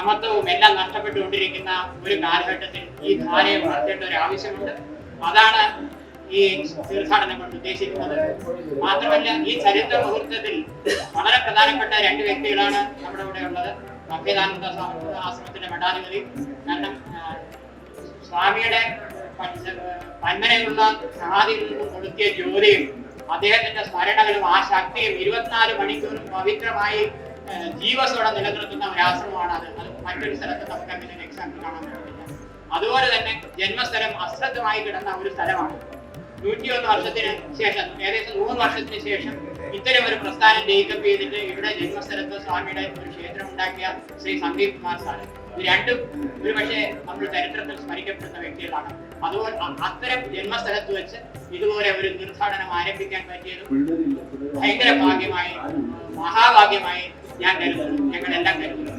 സമത്വവും എല്ലാം നഷ്ടപ്പെട്ടുകൊണ്ടിരിക്കുന്ന ഒരു കാലഘട്ടത്തിൽ ഈ ധാരയെ വളർത്തേണ്ട ഒരു ആവശ്യമുണ്ട്. അതാണ് ഈ തീർത്ഥാടനം കൊണ്ട് ഉദ്ദേശിക്കുന്നത്. മാത്രമല്ല ഈ ചരിത്ര മുഹൂർത്തത്തിൽ വളരെ പ്രധാനപ്പെട്ട രണ്ട് വ്യക്തികളാണ് നമ്മുടെ ഇവിടെ ഉള്ളത്. അഭ്യദാനന്ദ ആശ്രമത്തിന്റെ മഠാധിപതി കാരണം സ്വാമിയുടെ പന്മനയിലുള്ള സമാധിയിൽ നിന്നും കൊളുത്തിയ ജ്യോതിയും അദ്ദേഹത്തിന്റെ സ്മരണകളും ആ ശക്തിയും ഇരുപത്തിനാല് മണിക്കൂറും പവിത്രമായി ജീവസോടെ നിലനിർത്തുന്ന ഒരാശ്രമമാണ് അത്. അത് മറ്റൊരു സ്ഥലത്ത് നമുക്ക് അങ്ങനെ ഒരു എക്സാമ്പിൾ കാണാൻ പറ്റില്ല അതുപോലെ തന്നെ ജന്മസ്ഥലം അശ്രദ്ധമായി കിടന്ന ഒരു സ്ഥലമാണ്. നൂറ്റിയൊന്ന് വർഷത്തിന് ശേഷം ഏകദേശം നൂറ് വർഷത്തിന് ശേഷം ഇത്തരം ഒരു പ്രസ്ഥാനം ടേക്കപ്പ് ചെയ്തിട്ട് ഇവിടെ ജന്മസ്ഥലത്ത് സ്വാമിയുടെ ഒരു ക്ഷേത്രം ഉണ്ടാക്കിയ ശ്രീ സന്ദീപ് കുമാർ സാർ. ഇത് രണ്ടും ഒരു പക്ഷേ നമ്മൾ ചരിത്രത്തിൽ സ്മരിക്കപ്പെടുന്ന വ്യക്തികളാണ്. അതുപോലെ അത്തരം ജന്മസ്ഥലത്ത് വെച്ച് ഇതുപോലെ ഒരു തീർത്ഥാടനം ആരംഭിക്കാൻ പറ്റിയത് ഭയങ്കര ഭാഗ്യമായി മഹാഭാഗ്യമായി ഞാൻ കരുതുന്നു. ഞങ്ങളെല്ലാം കരുതുന്നു.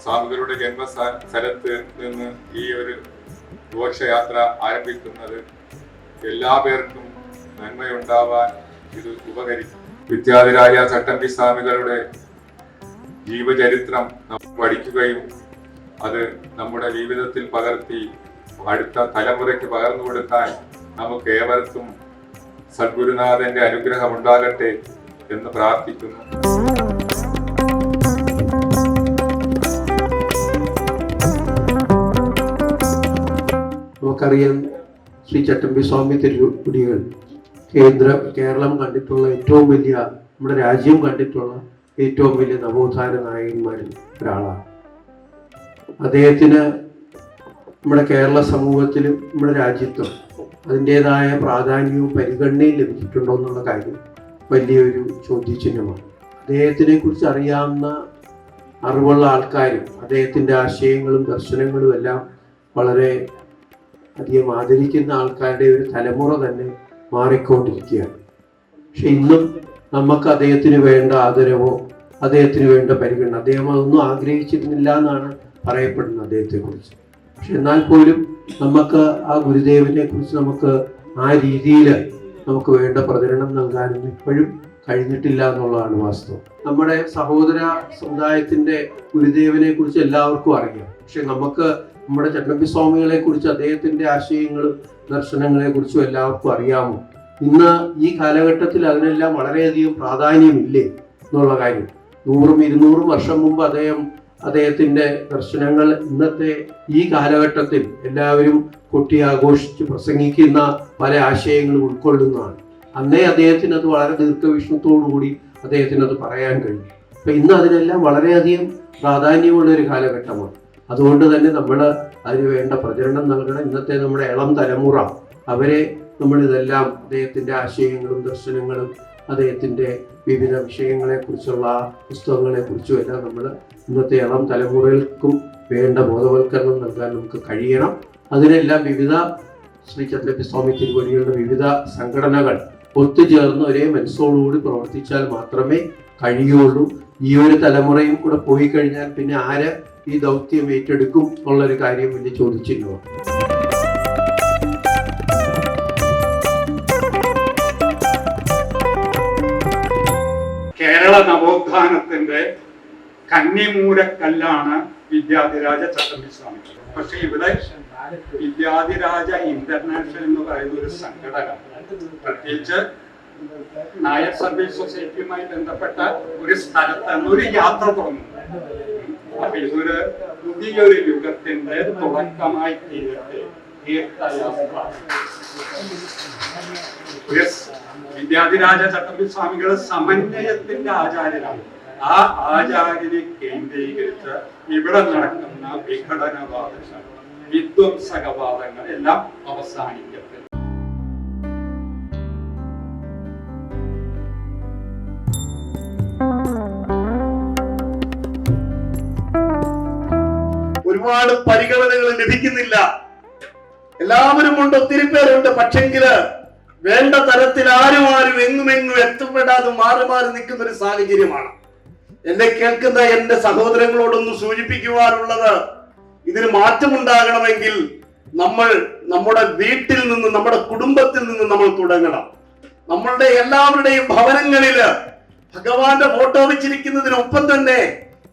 സ്വാമികളുടെ ജന്മസ്ഥ- സ്ഥലത്ത് നിന്ന് ഈ ഒരു ഘോഷയാത്ര ആരംഭിക്കുന്നത് എല്ലാ പേർക്കും നന്മയുണ്ടാവാൻ ഇത് ഉപകരിക്കും. വിദ്യാധിരായ ചട്ടമ്പി സ്വാമികളുടെ ജീവചരിത്രം നമ്മൾ പഠിക്കുകയും അത് നമ്മുടെ ജീവിതത്തിൽ പകർത്തി അടുത്ത തലമുറയ്ക്ക് പകർന്നു കൊടുക്കാൻ നമുക്ക് ഏവർക്കും സദ്ഗുരുനാഥന്റെ അനുഗ്രഹം ഉണ്ടാകട്ടെ എന്ന് പ്രാർത്ഥിക്കുന്നു. നമുക്കറിയാം ശ്രീ ചട്ടമ്പി സ്വാമി തിരുക്കുടികൾ കേന്ദ്ര കേരളം കണ്ടിട്ടുള്ള ഏറ്റവും വലിയ നമ്മുടെ രാജ്യം കണ്ടിട്ടുള്ള ഏറ്റവും വലിയ നവോത്ഥാന നായകന്മാരിൽ ഒരാളാണ്. അദ്ദേഹത്തിന് നമ്മുടെ കേരള സമൂഹത്തിലും നമ്മുടെ രാജ്യത്തും അതിന്റെതായ പ്രാധാന്യവും പരിഗണനയും ലഭിച്ചിട്ടുണ്ടോ എന്നുള്ള കാര്യം വലിയൊരു ചോദ്യചിഹ്നമാണ്. അദ്ദേഹത്തിനെ കുറിച്ച് അറിയാവുന്ന അറിവുള്ള ആൾക്കാരും അദ്ദേഹത്തിന്റെ ആശയങ്ങളും ദർശനങ്ങളും എല്ലാം വളരെ അധികം ആദരിക്കുന്ന ആൾക്കാരുടെ ഒരു തലമുറ തന്നെ മാറിക്കൊണ്ടിരിക്കുകയാണ്. പക്ഷെ ഇന്നും നമുക്ക് അദ്ദേഹത്തിന് വേണ്ട ആദരവോ അദ്ദേഹത്തിന് വേണ്ട പരിഗണന അദ്ദേഹം അതൊന്നും ആഗ്രഹിച്ചിരുന്നില്ല എന്നാണ് പറയപ്പെടുന്നത് അദ്ദേഹത്തെക്കുറിച്ച്. പക്ഷെ എന്നാൽ പോലും നമുക്ക് ആ ഗുരുദേവനെ കുറിച്ച് നമുക്ക് ആ രീതിയിൽ നമുക്ക് വേണ്ട പ്രചരണം നൽകാനൊന്നും ഇപ്പോഴും കഴിഞ്ഞിട്ടില്ല എന്നുള്ളതാണ് വാസ്തവം. നമ്മുടെ സഹോദര സമുദായത്തിന്റെ ഗുരുദേവനെ കുറിച്ച് എല്ലാവർക്കും അറിയാം. പക്ഷെ നമുക്ക് നമ്മുടെ ചട്ടമ്പി സ്വാമികളെ കുറിച്ച് അദ്ദേഹത്തിന്റെ ആശയങ്ങളും ദർശനങ്ങളെ കുറിച്ചും എല്ലാവർക്കും അറിയാമോ? ഇന്ന് ഈ കാലഘട്ടത്തിൽ അതിനെല്ലാം വളരെയധികം പ്രാധാന്യമില്ലേ എന്നുള്ള കാര്യം. നൂറും ഇരുന്നൂറും വർഷം മുമ്പ് അദ്ദേഹം അദ്ദേഹത്തിന്റെ ദർശനങ്ങൾ ഇന്നത്തെ ഈ കാലഘട്ടത്തിൽ എല്ലാവരും കൊട്ടി ആഘോഷിച്ച് പ്രസംഗിക്കുന്ന പല ആശയങ്ങളും ഉൾക്കൊള്ളുന്നതാണ്. അന്നേ അദ്ദേഹത്തിന് അത് വളരെ ദീർഘവിഷ്ണുത്തോടുകൂടി അദ്ദേഹത്തിന് അത് പറയാൻ കഴിയും അപ്പൊ ഇന്ന് അതിനെല്ലാം വളരെയധികം പ്രാധാന്യമുള്ള ഒരു കാലഘട്ടമാണ്. അതുകൊണ്ട് തന്നെ നമ്മൾ അതിന് വേണ്ട പ്രചരണം നൽകണം. ഇന്നത്തെ നമ്മുടെ ഇളം തലമുറ അവരെ നമ്മൾ ഇതെല്ലാം അദ്ദേഹത്തിന്റെ ആശയങ്ങളും ദർശനങ്ങളും അദ്ദേഹത്തിന്റെ വിവിധ വിഷയങ്ങളെ കുറിച്ചുള്ള പുസ്തകങ്ങളെ കുറിച്ചും എല്ലാം നമ്മൾ ഇന്നത്തെ ഇളം തലമുറകൾക്കും വേണ്ട ബോധവൽക്കരണം നൽകാൻ നമുക്ക് കഴിയണം. അതിനെല്ലാം വിവിധ ശ്രീ ചന്ദ്രപ്പി സ്വാമി തിരുവടികളുടെ വിവിധ സംഘടനകൾ ഒത്തുചേർന്ന് ഒരേ മനസ്സോടുകൂടി പ്രവർത്തിച്ചാൽ മാത്രമേ കഴിയുള്ളൂ. ഈ ഒരു തലമുറയും കൂടെ പോയി കഴിഞ്ഞാൽ പിന്നെ ആര് ഈ ദൗത്യം ഏറ്റെടുക്കും എന്നുള്ളൊരു കാര്യം വലിയ ചോദിച്ചിരുന്നു. കേരള നവോത്ഥാനത്തിന്റെ കന്നിമൂലക്കല്ലാണ് വിദ്യാധിരാജ ചട്ടമ്പി സ്വാമി പക്ഷെ ഇവിടെ വിദ്യാധിരാജ ഇന്റർനാഷണൽ എന്ന് പറയുന്ന ഒരു സംഘടന പ്രത്യേകിച്ച് നായർ സർവീസ് സൊസൈറ്റിയുമായി ബന്ധപ്പെട്ട ഒരു സ്ഥലത്ത് ഒരു യാത്ര തുടങ്ങുന്നു. അപ്പൊ ഇതൊരു പുതിയൊരു യുഗത്തിന്റെ തുടക്കമായി തീരട്ടെ. തീർത്ഥയാത്ര. വിദ്യാധിരാജ ചട്ടമ്പി സ്വാമികൾ സമന്വയത്തിന്റെ ആചാര്യനാണ് ആ ആചാര്യനെ കേന്ദ്രീകരിച്ച് ഇവിടെ നടക്കുന്ന വിഘടനവാദങ്ങൾ വിധ്വംസകവാദങ്ങൾ എല്ലാം അവസാനിക്കപ്പെട്ടു ഒരുപാട് പരിഗണനകൾ ലഭിക്കുന്നില്ല. എല്ലാവരും ഉണ്ട് ഒത്തിരി പേരുണ്ട് പക്ഷെങ്കിൽ വേണ്ട തരത്തിൽ ആരും ആരും എങ്ങും എങ്ങും എത്തപ്പെടാതെ മാറി മാറി നിൽക്കുന്ന ഒരു സാഹചര്യമാണ്. എന്നെ കേൾക്കുന്ന എന്റെ സഹോദരങ്ങളോടൊന്ന് സൂചിപ്പിക്കുവാനുള്ളത് ഇതിന് മാറ്റമുണ്ടാകണമെങ്കിൽ നമ്മൾ നമ്മുടെ വീട്ടിൽ നിന്ന് നമ്മുടെ കുടുംബത്തിൽ നിന്ന് നമ്മൾ തുടങ്ങണം. നമ്മളുടെ എല്ലാവരുടെയും ഭവനങ്ങളിൽ ഭഗവാന്റെ ഫോട്ടോ വെച്ചിരിക്കുന്നതിനൊപ്പം തന്നെ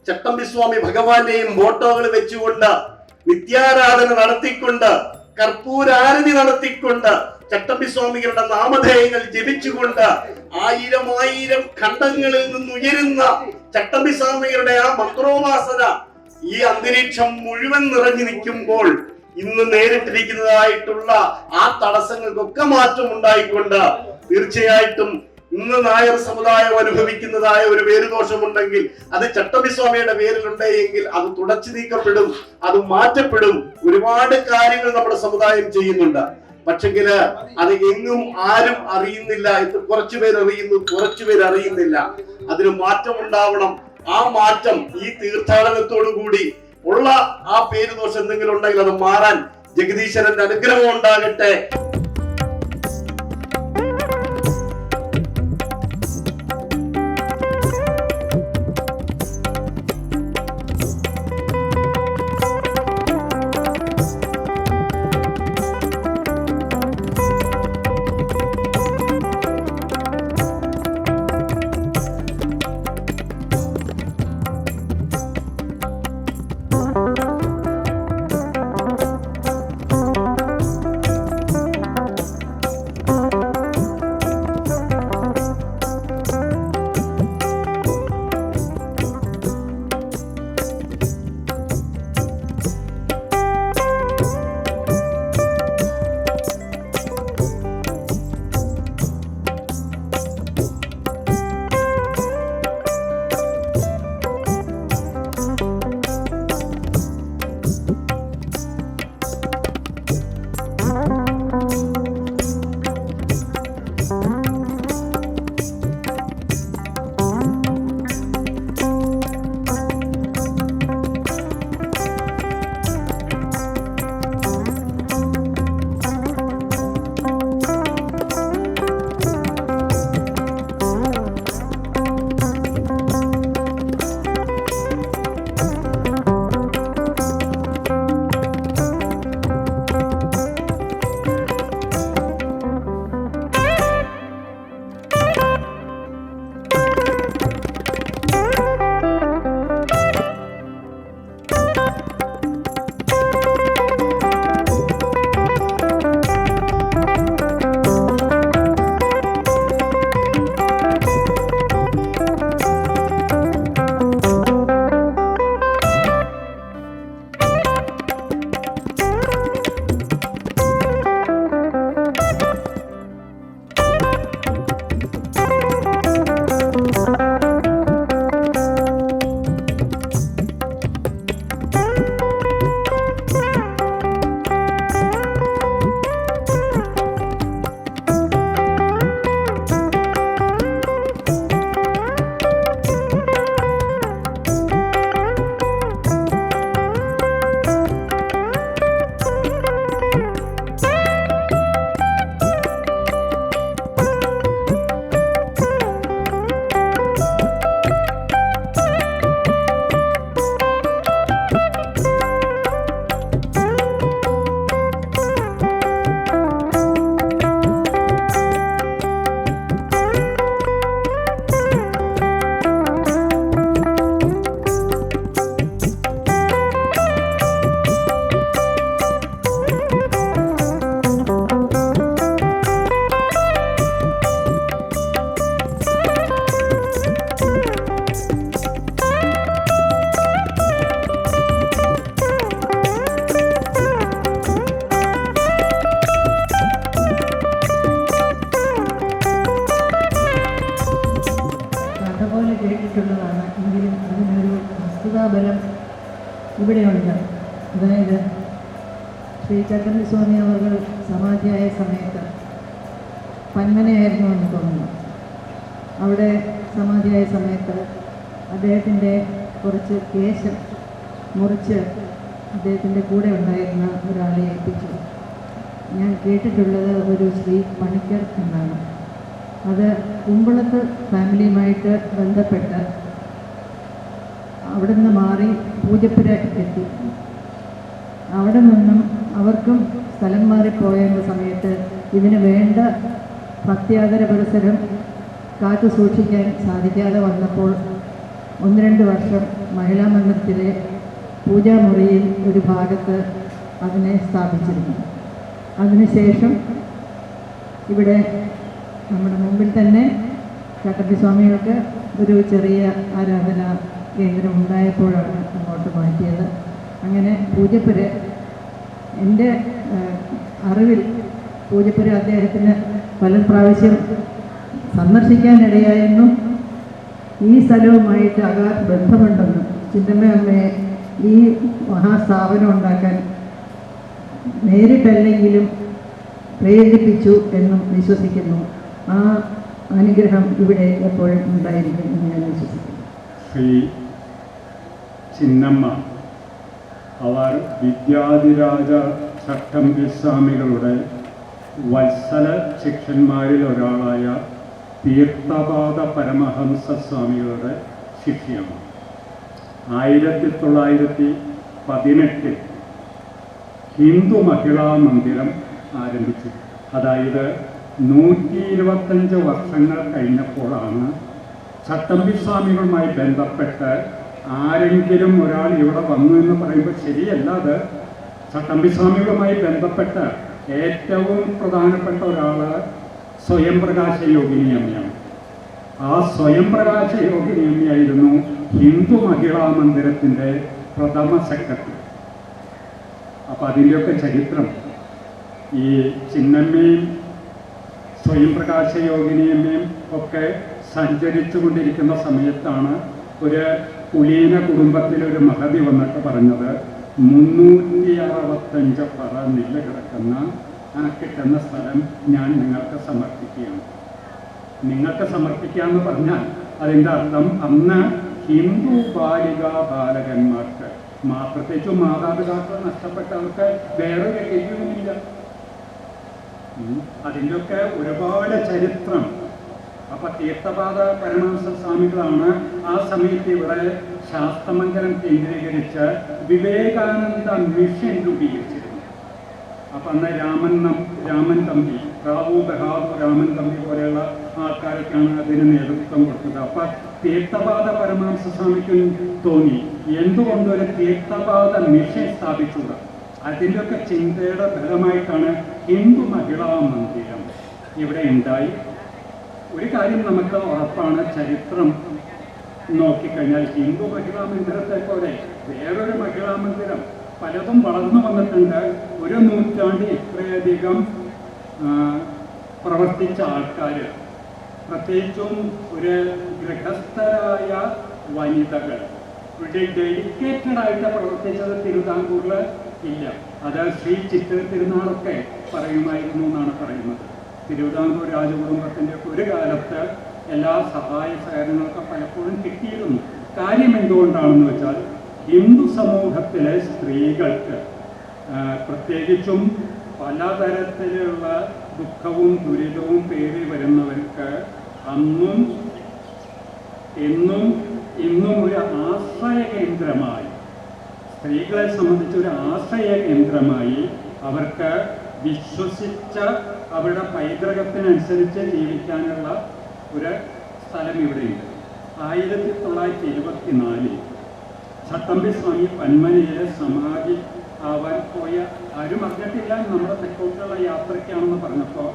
ചട്ടമ്പി സ്വാമി ഭഗവാന്റെയും ഫോട്ടോകൾ വെച്ചുകൊണ്ട് വിദ്യാരാധന നടത്തിക്കൊണ്ട് കർപ്പൂരാരതി നടത്തിക്കൊണ്ട് ചട്ടമ്പിസ്വാമികളുടെ നാമധേയങ്ങൾ ജപിച്ചുകൊണ്ട് ആയിരം ആയിരം ഖണ്ഡങ്ങളിൽ നിന്നുയരുന്ന ചട്ടമ്പി സ്വാമികളുടെ ആ മന്ത്രോപാസന ഈ അന്തരീക്ഷം മുഴുവൻ നിറഞ്ഞു നിൽക്കുമ്പോൾ ഇന്ന് നേരിട്ടിരിക്കുന്നതായിട്ടുള്ള ആ തടസ്സങ്ങൾക്കൊക്കെ മാറ്റം ഉണ്ടായിക്കൊണ്ട് തീർച്ചയായിട്ടും ഇന്ന് നായർ സമുദായം അനുഭവിക്കുന്നതായ ഒരു പേരുദോഷമുണ്ടെങ്കിൽ അത് ചട്ടമ്പിസ്വാമിയുടെ പേരിലുണ്ട് എങ്കിൽ അത് തുടച്ചു നീക്കപ്പെടും അത് മാറ്റപ്പെടും. ഒരുപാട് കാര്യങ്ങൾ നമ്മുടെ സമുദായം ചെയ്യുന്നുണ്ട്. പക്ഷെങ്കിൽ അത് എങ്ങും ആരും അറിയുന്നില്ല ഇത് കുറച്ചുപേർ അറിയുന്നു കുറച്ചുപേർ അറിയുന്നില്ല. അതിന് മാറ്റം ഉണ്ടാവണം ആ മാറ്റം ഈ തീർത്ഥാടനത്തോടു കൂടി ഉള്ള ആ പേരുദോഷം എന്തെങ്കിലും ഉണ്ടെങ്കിൽ അത് മാറാൻ ജഗദീശ്വരന്റെ അനുഗ്രഹം ഉണ്ടാകട്ടെ. ഞാൻ കേട്ടിട്ടുള്ളത് ഒരു ശ്രീ പണിക്കർ എന്നാണ്. അത് കുമ്പളത്ത് ഫാമിലിയുമായിട്ട് ബന്ധപ്പെട്ട് അവിടെ നിന്ന് മാറി പൂജപ്പുര എത്തി. അവിടെ നിന്നും അവർക്കും സ്ഥലം മാറിപ്പോയ സമയത്ത് ഇതിന് വേണ്ട ഭക്തിയാദര പരിസരം കാത്തു സൂക്ഷിക്കാൻ സാധിക്കാതെ വന്നപ്പോൾ ഒന്ന് രണ്ട് വർഷം മഹിളാ മന്ദിരത്തിലെ പൂജാമുറിയിൽ ഒരു ഭാഗത്ത് അതിനെ സ്ഥാപിച്ചിരുന്നു. അതിനുശേഷം ഇവിടെ നമ്മുടെ മുമ്പിൽ തന്നെ ചട്ടമ്പി സ്വാമികൾക്ക് ഒരു ചെറിയ ആരാധന കേന്ദ്രം ഉണ്ടായപ്പോഴാണ് അങ്ങോട്ട് മാറ്റിയത്. അങ്ങനെ പൂജപ്പുര എന്റെ അറിവിൽ പൂജപ്പുര അദ്ദേഹത്തിന് പല പ്രാവശ്യം സന്ദർശിക്കാനിടയായെന്നും ഈ സ്ഥലവുമായിട്ട് അകാ ബന്ധമുണ്ടെന്നും ചിന്തമ്മ അമ്മയെ ഈ മഹാസ്ഥാപനം ഉണ്ടാക്കാൻ നേരിട്ടല്ലെങ്കിലും പ്രേരിപ്പിച്ചു എന്നും വിശ്വസിക്കുന്നു. ആ അനുഗ്രഹം ഇവിടെ എപ്പോഴും ഉണ്ടായിരിക്കും എന്ന് ഞാൻ വിശ്വസിക്കുന്നു. ശ്രീ അവർ വിദ്യാധിരാജ ചട്ടമ്പി സ്വാമികളുടെ വത്സല ശിഷ്യന്മാരിൽ ഒരാളായ തീർത്ഥപാദ പരമഹംസ സ്വാമികളുടെ ശിഷ്യമാണ്. ആയിരത്തി തൊള്ളായിരത്തി പതിനെട്ടിൽ ഹിന്ദു മഹിളാ മന്ദിരം ആരംഭിച്ചു. അതായത് നൂറ്റി ഇരുപത്തഞ്ച് വർഷങ്ങൾ കഴിഞ്ഞപ്പോഴാണ് ചട്ടമ്പി സ്വാമികളുമായി ബന്ധപ്പെട്ട് ആരെങ്കിലും ഒരാൾ ഇവിടെ വന്നു എന്ന് പറയുമ്പോൾ ശരിയല്ല അത്. ചട്ടമ്പി സ്വാമികളുമായി ബന്ധപ്പെട്ട് ഏറ്റവും പ്രധാനപ്പെട്ട ഒരാൾ സ്വയം പ്രകാശ യോഗിനി അമ്മയാണ് ആ സ്വയം പ്രകാശ യോഗിനി അമ്മയായിരുന്നു ഹിന്ദു മഹിളാ മന്ദിരത്തിന്റെ പ്രഥമ സെക്രട്ടറി. അപ്പം അതിന്റെയൊക്കെ ചരിത്രം ഈ ചിന്നമ്മയും സ്വയം പ്രകാശ യോഗിനിയമ്മയും ഒക്കെ സഞ്ചരിച്ചു കൊണ്ടിരിക്കുന്ന സമയത്താണ് ഒരു കുലീന കുടുംബത്തിലെ ഒരു മഹതി വന്നിട്ട് പറഞ്ഞത് മുന്നൂറ്റി അറുപത്തഞ്ച് പറ നെല്ല് കിടക്കുന്ന ആ കിട്ടുന്ന സ്ഥലം ഞാൻ നിങ്ങൾക്ക് സമർപ്പിക്കുകയാണ്. നിങ്ങൾക്ക് സമർപ്പിക്കുക എന്ന് പറഞ്ഞാൽ അതിന്റെ അർത്ഥം അന്ന് ഹിന്ദു ബാലിക ബാലകന്മാർക്ക് പ്രത്യേകിച്ചും മാതാപിതാക്കൾ നഷ്ടപ്പെട്ടവർക്ക് വേറെ കഴിയുന്നില്ല. അതിന്റെയൊക്കെ ഒരുപാട് ചരിത്രം. അപ്പൊ തീർത്ഥപാത പരമഹംസ സ്വാമികളാണ് ആ സമയത്ത് ഇവിടെ ശാസ്ത്രമംഗലം കേന്ദ്രീകരിച്ച് വിവേകാനന്ദ മിഷൻ രൂപീകരിച്ചിരുന്നത്. അപ്പൊ അന്ന് രാമൻ രാമൻ തമ്പി റാവു ബഹാദൂർ രാമൻ തമ്പി പോലെയുള്ള ആൾക്കാരൊക്കെയാണ് അതിന് നേതൃത്വം കൊടുത്തത്. അപ്പൊ തീർത്ഥപാദ പരമഹംസ സ്വാമിക്കും തോന്നി. എന്തുകൊണ്ട് ഒരു തീർത്ഥപാത മിഷൻ സ്ഥാപിച്ചത് അതിന്റെയൊക്കെ ചിന്തയുടെ ഫലമായിട്ടാണ് ഹിന്ദു മഹിളാ മന്ദിരം ഇവിടെ ഉണ്ടായി. ഒരു കാര്യം നമുക്ക് ഉറപ്പാണ് ചരിത്രം നോക്കിക്കഴിഞ്ഞാൽ ഹിന്ദു മഹിളാ മന്ദിരത്തെ പോലെ വേറൊരു മഹിളാ മന്ദിരം പലതും വളർന്നു വന്നിട്ടുണ്ട്. ഒരു നൂറ്റാണ്ട് ഇത്രയധികം പ്രവർത്തിച്ച ആൾക്കാർ പ്രത്യേകിച്ചും ഒരു ഗൃഹസ്ഥരായ വനിതകൾ. ഇവിടെ ഡെഡിക്കേറ്റഡ് ആയിട്ട് പ്രവർത്തിച്ചത് തിരുവിതാംകൂറിൽ ഇല്ല. അത് ശ്രീ ചിത്ര തിരുനാളൊക്കെ പറയുമായിരുന്നു എന്നാണ് പറയുന്നത്. തിരുവിതാംകൂർ രാജകുടുംബത്തിന്റെ ഒരു കാലത്ത് എല്ലാ സഹായ സഹകരണങ്ങളൊക്കെ പലപ്പോഴും കിട്ടിയിരുന്നു. കാര്യം എന്തുകൊണ്ടാണെന്ന് വെച്ചാൽ ഹിന്ദു സമൂഹത്തിലെ സ്ത്രീകൾക്ക് പ്രത്യേകിച്ചും പലതരത്തിലുള്ള ദുഃഖവും ദുരിതവും പേറി വരുന്നവർക്ക് അന്നും എന്നും ഇന്നും ഒരു ആശ്രയ കേന്ദ്രമായി സ്ത്രീകളെ സംബന്ധിച്ച് ഒരു ആശ്രയ കേന്ദ്രമായി അവർക്ക് വിശ്വസിച്ച അവരുടെ പൈതൃകത്തിനനുസരിച്ച് ജീവിക്കാനുള്ള ഒരു സ്ഥലം ഇവിടെയുണ്ട്. ആയിരത്തി തൊള്ളായിരത്തി ഇരുപത്തി നാലിൽ ചട്ടമ്പി സ്വാമി പന്മനയിലെ സമാധി ആവാൻ പോയ ആരും അറിഞ്ഞിട്ടില്ല. നമ്മുടെ തെക്കോട്ടുള്ള യാത്രയ്ക്കാണെന്ന് പറഞ്ഞപ്പോൾ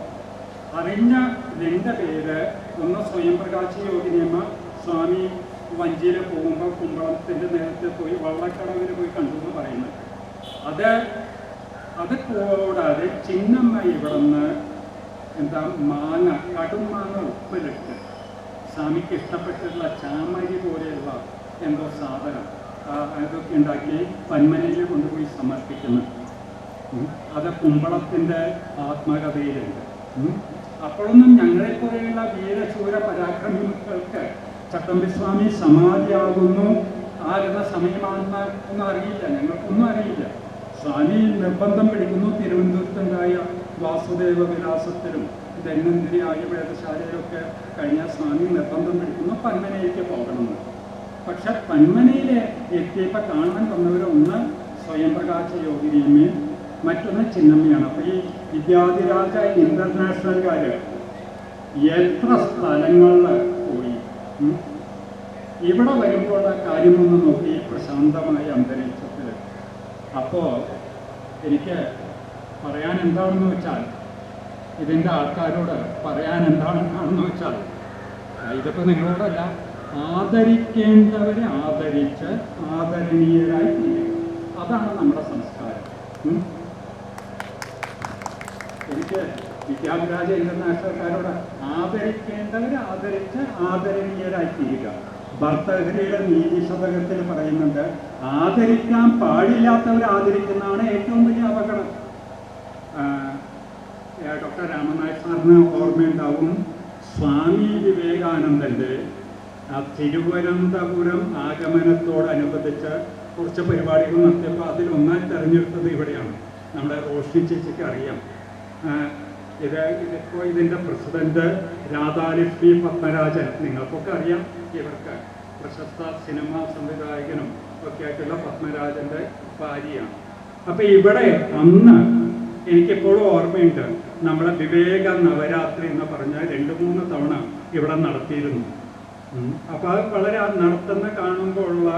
അറിഞ്ഞ രണ്ട് പേര് ഒന്ന് സ്വയം പ്രകാശ് യോഗിനിയമ്മ സ്വാമി വഞ്ചിയിൽ പോകുമ്പോൾ കുമ്പളത്തിന്റെ നേരത്തെ പോയി വള്ളക്കടവിൽ പോയി കണ്ടു എന്ന് പറയുന്നത് അത് അത് കൂടാതെ ചിന്നമ്മ ഇവിടുന്ന് എന്താ മാങ്ങ കടും മാങ്ങ ഉപ്പിലിട്ട് സ്വാമിക്ക് ഇഷ്ടപ്പെട്ടിട്ടുള്ള ചാമരി പോലെയുള്ള എന്തോ സാധനം അതൊക്കെ ഉണ്ടാക്കി പന്മനയിൽ കൊണ്ടുപോയി സമർപ്പിക്കുന്നു. അത് കുമ്പളത്തിന്റെ ആത്മകഥയിലുണ്ട്. അപ്പോഴൊന്നും ഞങ്ങളെ പോലെയുള്ള വീരശൂര പരാക്രമികൾക്ക് ചട്ടമ്പിസ്വാമി സമാധിയാകുന്നു. ആകുന്ന സമയമാണെന്ന് ഒന്നും അറിയില്ല. ഞങ്ങൾക്കൊന്നും അറിയില്ല. സ്വാമി നിർബന്ധം പിടിക്കുന്നു. തിരുവനന്തപുരത്തുണ്ടായ വാസുദേവ വിലാസത്തിലും ധന്വന്തിരി ആയുർവേദശാലയിലൊക്കെ കഴിഞ്ഞ സ്വാമി നിർബന്ധം പിടിക്കുന്നു. പന്മനയിലേക്ക് പോകണമെന്ന് പക്ഷെ പന്മനയിൽ എത്തിയപ്പോൾ കാണാൻ വന്നവരൊന്ന് സ്വയംപ്രകാശ യോഗിനിയമ്മയും മറ്റൊന്ന് ചിന്നമ്മയാണ്. അപ്പോൾ ഈ വിദ്യാധിരാജ ഇന്റർനാഷണൽകാർ എത്ര സ്ഥലങ്ങളിൽ? ഇവിടെ വരുമ്പോൾ ആ കാര്യമൊന്ന് നോക്കി പ്രശാന്തമായ അന്തരീക്ഷത്തിൽ. അപ്പോൾ എനിക്ക് പറയാൻ എന്താണെന്ന് വെച്ചാൽ ഇതിന്റെ ആൾക്കാരോട് പറയാൻ എന്താണെന്നാണെന്ന് വെച്ചാൽ ഇതിപ്പോൾ നിങ്ങളോടല്ല ആദരിക്കേണ്ടവരെ ആദരിച്ച് ആദരണീയരായി തീരുക അതാണ് നമ്മുടെ സംസ്കാരം ഉം? എനിക്ക് വിദ്യാഭ്യാസ ഇന്റർനാഷണൽക്കാരോട് ആദരിക്കേണ്ടവരെ ആദരിച്ച് ആദരണീയരായി തീരുക ഭർത്തഹരിയുടെ നീതി ശതകത്തിൽ പറയുന്നുണ്ട് ആദരിക്കാൻ പാടില്ലാത്തവരെ ആദരിക്കുന്നതാണ് ഏറ്റവും വലിയ അപകടം. ഡോക്ടർ രാമനാഥ് സാറിന് ഓർമ്മയുണ്ടാവും സ്വാമി വിവേകാനന്ദന്റെ തിരുവനന്തപുരം ആഗമനത്തോടനുബന്ധിച്ച് കുറച്ച് പരിപാടികൾ നടത്തിയപ്പോൾ അതിൽ ഒന്നായി തെരഞ്ഞെടുത്തത് ഇവിടെയാണ്. നമ്മുടെ റോഷ്നി ചേച്ചിക്ക് അറിയാം. ഇത് ഇതിപ്പോൾ ഇതിന്റെ പ്രസിഡന്റ് രാധാലക്ഷ്മി പത്മരാജൻ നിങ്ങൾക്കൊക്കെ അറിയാം ഇവർക്ക് പ്രശസ്ത സിനിമാ സംവിധായകനും ഒക്കെ ആയിട്ടുള്ള പത്മരാജന്റെ ഭാര്യയാണ്. അപ്പം ഇവിടെ അന്ന് എനിക്കിപ്പോഴും ഓർമ്മയുണ്ട് നമ്മളെ വിവേക നവരാത്രി എന്ന് പറഞ്ഞ രണ്ട് മൂന്ന് തവണ ഇവിടെ നടത്തിയിരുന്നു. അപ്പോൾ അത് വളരെ നടത്തുന്ന കാണുമ്പോഴുള്ള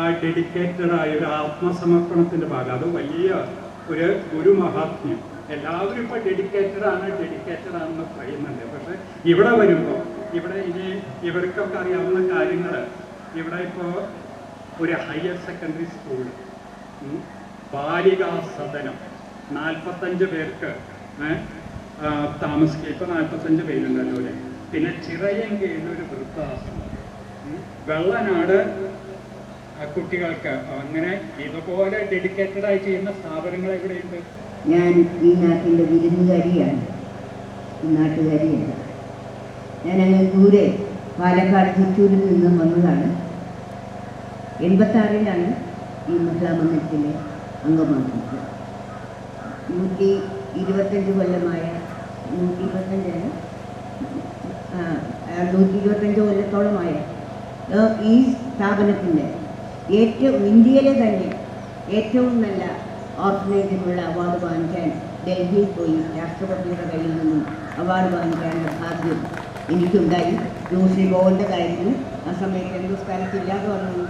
ആ ഡെഡിക്കേറ്റഡ് ആയ ഒരു ആത്മസമർപ്പണത്തിന്റെ ഭാഗം അത് വലിയ ഒരു ഗുരുമഹാത്മ്യം. എല്ലാവരും ഇപ്പോൾ ഡെഡിക്കേറ്റഡ് ആണ് ഡെഡിക്കേറ്റഡ് ആണെന്ന് പറയുന്നുണ്ട്. പക്ഷെ ഇവിടെ വരുമ്പോൾ ഇവിടെ ഇനി ഇവർക്കൊക്കെ അറിയാവുന്ന കാര്യങ്ങൾ ഇവിടെ ഇപ്പോൾ ഒരു ഹയർ സെക്കൻഡറി സ്കൂൾ ബാലികാ സദനം. നാൽപ്പത്തഞ്ച് പേർക്ക് താമസിക്കുക ഇപ്പൊ നാൽപ്പത്തഞ്ച് പേരുണ്ടല്ലോ അല്ലേ? പിന്നെ ചിറയൻകീഴിൽ ഒരു ഉം. വെള്ളനാട് കുട്ടികൾക്ക് അങ്ങനെ ഇതുപോലെ ഡെഡിക്കേറ്റഡായി ചെയ്യുന്ന സ്ഥാപനങ്ങൾ എവിടെയുണ്ട്? ഞാൻ ഈ നാട്ടിന്റെ വിരുന്നുകാരിയാണ്. ഈ നാട്ടുകാരിയല്ല. ഞാൻ അങ്ങ് ദൂരെ പാലക്കാട് ചിറ്റൂരിൽ നിന്നും വന്നതാണ്. എൺപത്താറിലാണ് ഈ മഹിളാ മന്ദിരത്തിലെ അംഗമാകുന്നത്. നൂറ്റി ഇരുപത്തഞ്ച് കൊല്ലമായ നൂറ്റി ഇരുപത്തഞ്ചാണ് നൂറ്റി ഇരുപത്തഞ്ച് കൊല്ലത്തോളമായ ഈ സ്ഥാപനത്തിന്റെ ഏറ്റവും ഇന്ത്യയിലെ തന്നെ ഏറ്റവും നല്ല ഓർഫനേജിനുള്ള അവാർഡ് വാങ്ങിക്കാൻ ഡൽഹിയിൽ പോയി രാഷ്ട്രപതിയുടെ കയ്യിൽ നിന്നും അവാർഡ് വാങ്ങിക്കാനുള്ള ഭാഗ്യം എനിക്കുണ്ടായി. ജോഷി ഗോവിന്റെ കാര്യത്തിൽ ആ സമയത്ത് എന്തോ സ്ഥലത്തില്ലാതെ വന്നു.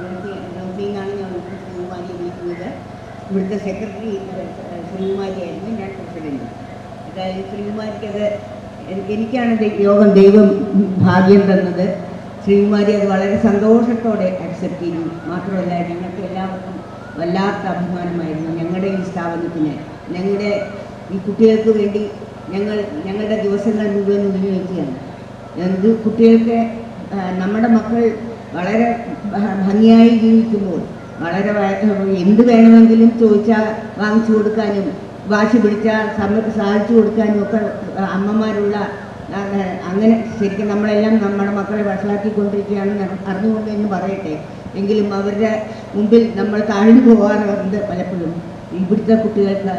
നഴ്സിംഗാണ് ഞാൻ ശ്രീകുമാരിയെ വിളിക്കുന്നത്. ഇവിടുത്തെ സെക്രട്ടറി ശ്രീകുമാരിയായിരുന്നു ഞാൻ പ്രസിഡന്റ്. അതായത് ശ്രീകുമാരിക്കത് എനിക്കാണ് യോഗം ദൈവം ഭാഗ്യം തന്നത്. ശ്രീകുമാരി അത് വളരെ സന്തോഷത്തോടെ അക്സെപ്റ്റ് ചെയ്തു. മാത്രമല്ല ഞങ്ങൾക്ക് എല്ലാവർക്കും വല്ലാത്ത അഭിമാനമായിരുന്നു ഞങ്ങളുടെ ഈ സ്ഥാപനത്തിന്. ഞങ്ങളുടെ ഈ കുട്ടികൾക്ക് വേണ്ടി ഞങ്ങൾ ഞങ്ങളുടെ ദിവസങ്ങൾ മുഴുവൻ വിനിയോഗിക്കുകയാണ് എന്ത് കുട്ടികൾക്ക് നമ്മുടെ മക്കൾ വളരെ ഭംഗിയായി ജീവിക്കുമ്പോൾ വളരെ എന്ത് വേണമെങ്കിലും ചോദിച്ചാൽ വാങ്ങിച്ചു കൊടുക്കാനും വാശി പിടിച്ചാൽ സമയത്ത് സാധിച്ചു കൊടുക്കാനും ഒക്കെ അമ്മമാരുള്ള അങ്ങനെ ശരിക്കും നമ്മളെല്ലാം നമ്മുടെ മക്കളെ വഷളാക്കിക്കൊണ്ടിരിക്കുകയാണെന്ന് അറിഞ്ഞുകൊണ്ട് എന്ന് പറയട്ടെ. എങ്കിലും അവരുടെ മുമ്പിൽ നമ്മൾ താഴ്ന്നു പോകാറുണ്ട് പലപ്പോഴും. ഇവിടുത്തെ കുട്ടികൾക്ക്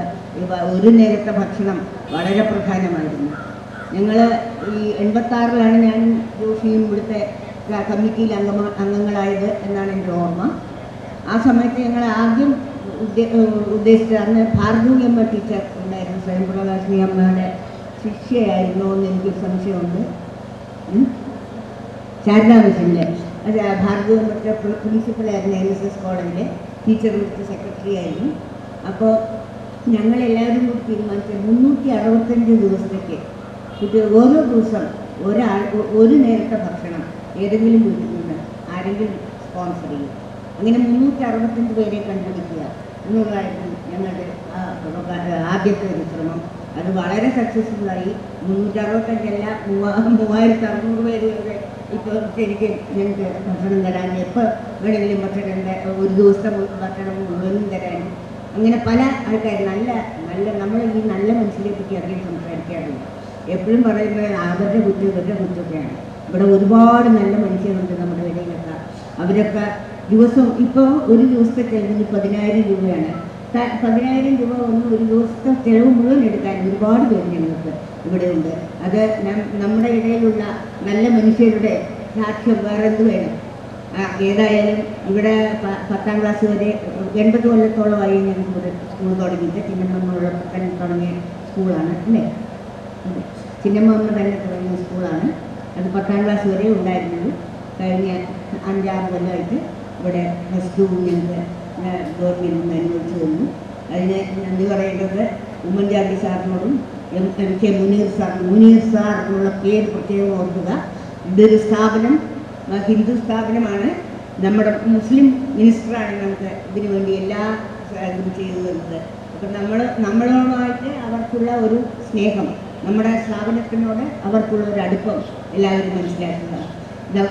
ഒരു നേരത്തെ ഭക്ഷണം വളരെ പ്രധാനമായിരുന്നു. ഞങ്ങൾ ഈ എൺപത്താറിലാണ് ഞാൻ ജോഷിയും ഇവിടുത്തെ കമ്മിറ്റിയിൽ അംഗമ അംഗങ്ങളായത് എന്നാണ് എന്റെ ഓർമ്മ. ആ സമയത്ത് ഞങ്ങൾ ആദ്യം ഉദ്ദേശിച്ച ഉദ്ദേശിച്ചത് അന്ന് ഭാർഗവി അമ്മ ടീച്ചർ ഉണ്ടായിരുന്നു സ്വയംപ്രകാശിനി അമ്മയുടെ ശിഷ്യയായിരുന്നോ എന്ന് എനിക്കൊരു സംശയമുണ്ട്? ശാരദാ ഭാർഗവ മറ്റേ പ്രിൻസിപ്പളായിരുന്നു എൻ എസ് എസ് കോളേജിലെ ടീച്ചർ ഗ്രൂപ്പ് സെക്രട്ടറി ആയിരുന്നു. അപ്പോൾ ഞങ്ങളെല്ലാവരും കൂടി തീരുമാനിച്ച മുന്നൂറ്റി അറുപത്തഞ്ച് ദിവസത്തേക്ക് കുട്ടികൾ ഓരോ ദിവസം ഒരാൾ ഒരു നേരത്തെ ഭക്ഷണം ഏതെങ്കിലും വീട്ടിൽ നിന്ന് ആരെങ്കിലും സ്പോൺസർ ചെയ്യും. അങ്ങനെ മുന്നൂറ്റി അറുപത്തഞ്ച് പേരെ കണ്ടുപിടിക്കുക എന്നുള്ളതായിരുന്നു ഞങ്ങളുടെ ആദ്യത്തെ ഒരു ശ്രമം. അത് വളരെ സക്സസ്ഫുള്ളായി മുന്നൂറ്റി അറുപത്തഞ്ചല്ല മൂവാ മൂവായിരത്തി അറുന്നൂറ് പേര് വരെ ഇപ്പോൾ ശരിക്കും ഞങ്ങൾക്ക് ഭക്ഷണം തരാൻ എപ്പോൾ വേണമെങ്കിലും ഭക്ഷണം ഒരു ദിവസം ഭക്ഷണം മുഴുവനും തരാൻ. അങ്ങനെ പല ആൾക്കാർ നല്ല നല്ല നമ്മൾ ഈ നല്ല മനസ്സിലെ പറ്റി അധികം സംസാരിക്കാറുണ്ട്. എപ്പോഴും പറയുമ്പോൾ അവരുടെ കുറ്റം ഇവരുടെ കുറ്റമൊക്കെയാണ്. ഇവിടെ ഒരുപാട് നല്ല മനുഷ്യരുണ്ട് നമ്മുടെ ഇടയിലൊക്കെ. അവരൊക്കെ ദിവസം ഇപ്പോൾ ഒരു ദിവസത്തെ ചെലവിന് പതിനായിരം രൂപയാണ്. പതിനായിരം രൂപ ഒന്ന് ഒരു ദിവസത്തെ ചെലവ് മുഴുവൻ എടുക്കാൻ ഒരുപാട് പേര് ഞങ്ങൾക്ക് ഇവിടെ ഉണ്ട് അത് നമ്മുടെ ഇടയിലുള്ള നല്ല മനുഷ്യരുടെ സാക്ഷ്യം വേറെ എന്ത് വേണം ഏതായാലും ഇവിടെ പത്താം ക്ലാസ് വരെ എൺപത് കൊല്ലത്തോളമായി ഞങ്ങൾക്ക് സ്കൂൾ തുടങ്ങിയിട്ട് ചിന്നമ്മ തന്നെ തുടങ്ങിയ സ്കൂളാണ് അല്ലേ? ചിന്നമ്മമ്മ ചിന്നമ്മ തന്നെ തുടങ്ങിയ സ്കൂളാണ്. അത് പത്താം ക്ലാസ് വരെ ഉണ്ടായിരുന്നത്. കഴിഞ്ഞ അഞ്ചാറ് കൊല്ലമായിട്ട് ഇവിടെ പ്ലസ് ടു ഞങ്ങൾക്ക് ഗവൺമെന്റ് അനുവദിച്ചു തന്നു. അതിന് നന്ദി പറയേണ്ടത് Oommen Chandy സാറിനോടും M K Muneer sir Muneer sir എന്നുള്ള പേര് പ്രത്യേകം ഓർക്കുക. ഇതൊരു സ്ഥാപനം ഹിന്ദു സ്ഥാപനമാണ്. നമ്മുടെ മുസ്ലിം മിനിസ്റ്ററാണ് നമുക്ക് ഇതിനു വേണ്ടി എല്ലാ ഇതും ചെയ്തു തരുന്നത് അപ്പം നമ്മൾ നമ്മളോടായിട്ട് അവർക്കുള്ള ഒരു സ്നേഹം നമ്മുടെ സ്ഥാപനത്തിനോട് അവർക്കുള്ള ഒരു അടുപ്പം എല്ലാവരും മനസ്സിലാക്കുക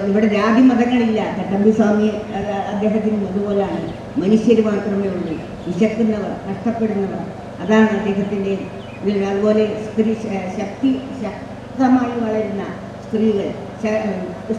ഇവിടെ ജാതി മതങ്ങളില്ല. തട്ടമ്പി സ്വാമി അദ്ദേഹത്തിന് അദ്ദേഹത്തിനും അതുപോലെയാണ് മനുഷ്യർ മാത്രമേ ഉള്ളൂ. വിശക്കുന്നവർ കഷ്ടപ്പെടുന്നവർ അതാണ് അദ്ദേഹത്തിന്റെ ഇതിൽ അതുപോലെ സ്ത്രീ ശക്തി ശക്തമായി വളരുന്ന സ്ത്രീകൾ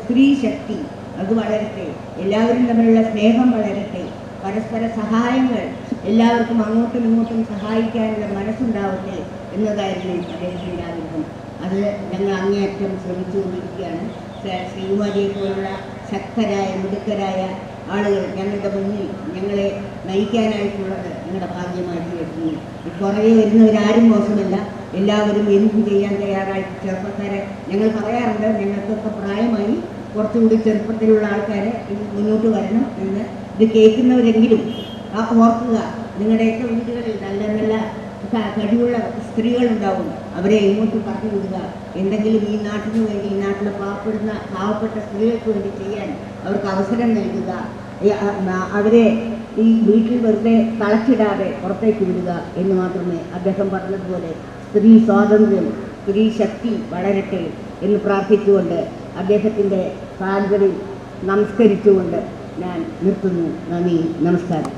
സ്ത്രീ ശക്തി അത് വളരട്ടെ. എല്ലാവരും തമ്മിലുള്ള സ്നേഹം വളരട്ടെ. പരസ്പര സഹായങ്ങൾ എല്ലാവർക്കും അങ്ങോട്ടും ഇങ്ങോട്ടും സഹായിക്കാനുള്ള മനസ്സുണ്ടാവട്ടെ എന്നതായിരുന്നു അദ്ദേഹത്തിന്റെ ആഗ്രഹം. അത് ഞങ്ങൾ അങ്ങേയറ്റം ശ്രമിച്ചുകൊണ്ടിരിക്കുകയാണ്. കൊണ്ടിരിക്കുകയാണ് ശ്രീകുമാരിയെ പോലുള്ള ശക്തരായ മിടുക്കരായ ആളുകൾ ഞങ്ങളുടെ മുന്നിൽ ഞങ്ങളെ നയിക്കാനായിട്ടുള്ളത് ഞങ്ങളുടെ ഭാഗ്യമായി തീർക്കുന്നു പുറകെ വരുന്നവരാരും മോശമല്ല. എല്ലാവരും എന്തും ചെയ്യാൻ തയ്യാറായി? ചെറുപ്പക്കാരെ ഞങ്ങൾ പറയാറുണ്ട് ഞങ്ങൾക്കൊക്കെ പ്രായമായി കുറച്ചുകൂടി ചെറുപ്പത്തിലുള്ള ആൾക്കാരെ മുന്നോട്ട് വരണം എന്ന്. ഇത് കേൾക്കുന്നവരെങ്കിലും ഓർക്കുക നിങ്ങളുടെയൊക്കെ വീടുകളിൽ നല്ല നല്ല കഴിവുള്ള സ്ത്രീകളുണ്ടാവും. അവരെ ഇങ്ങോട്ട് പറഞ്ഞു വിടുക എന്തെങ്കിലും ഈ നാട്ടിന് വേണ്ടി ഈ നാട്ടിലെ പാവപ്പെടുന്ന പാവപ്പെട്ട സ്ത്രീകൾക്ക് വേണ്ടി ചെയ്യാൻ അവർക്ക് അവസരം നൽകുക. അവരെ ഈ വീട്ടിൽ വെറുതെ തളച്ചിടാതെ പുറത്തേക്ക് വിടുക എന്ന് മാത്രമേ അദ്ദേഹം പറഞ്ഞതുപോലെ സ്ത്രീ സ്വാതന്ത്ര്യം സ്ത്രീ ശക്തി വളരട്ടെ എന്ന് പ്രാർത്ഥിച്ചുകൊണ്ട് അദ്ദേഹത്തിന്റെ കാൽകളിൽ നമസ്കരിച്ചുകൊണ്ട് ഞാൻ നിർത്തുന്നു. നന്ദി നമസ്കാരം.